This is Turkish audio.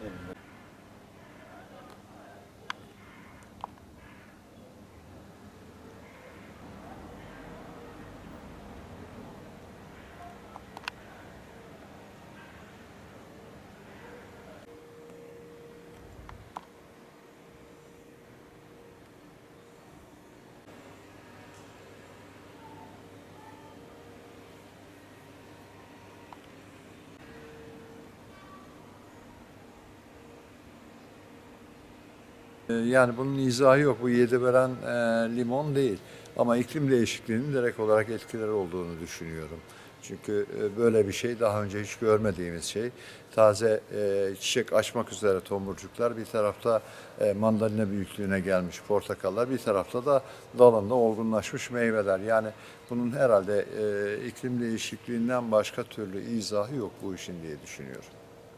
Yeah. Ee, Yani bunun izahı yok. Bu yedi veren e, limon değil. Ama iklim değişikliğinin direkt olarak etkileri olduğunu düşünüyorum. Çünkü e, böyle bir şey daha önce hiç görmediğimiz şey. Taze e, çiçek açmak üzere tomurcuklar bir tarafta e, mandalina büyüklüğüne gelmiş portakallar bir tarafta da dalında olgunlaşmış meyveler. Yani bunun herhalde e, iklim değişikliğinden başka türlü izahı yok bu işin diye düşünüyorum.